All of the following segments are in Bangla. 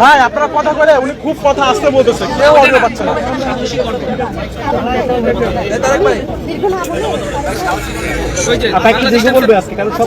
ভাই আপনারা কথা বলে উনি খুব কথা আসতে বলতেছে। কেউ অডিও পাচ্ছে না। আপনাকে দেখে বলবে আজকে? কারণ সব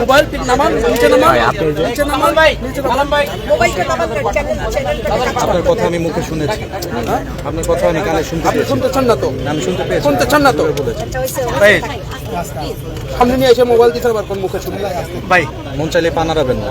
মোবাইল পিন নামান নিচে নামান নিচে নামান নিচে নামান। আপনার কথা আমি মুখে শুনেছি। হ্যাঁ? আপনার কথা আমি কানে শুনতে আপনি শুনতেছেন না তো? আমি শুনতে পেয়েছি। শুনতেছেন না তো? ভাই সামনে নিয়ে এসে মোবাইল দিতে পারবেন মুখে শুনে। ভাই মন চাইলে পা নাড়াবেন না।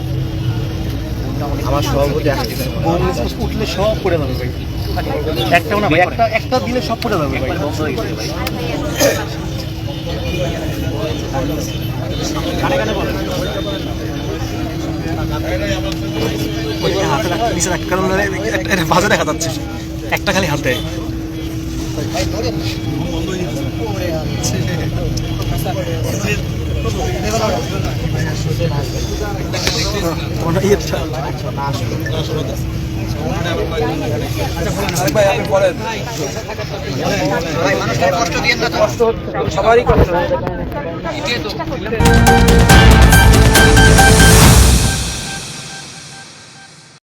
আমার সভাপতি উঠলে সব পড়ে যাবে ভাই। একটাও না ভাই একটা একটা দিলে সব পড়ে যাবে ভাই। হাতে রাখ- নিচে রাখ, কারণ একটা- একটা বাজে দেখা যাচ্ছে। একটা খালি হাতে। ভাই সবারই কষ্ট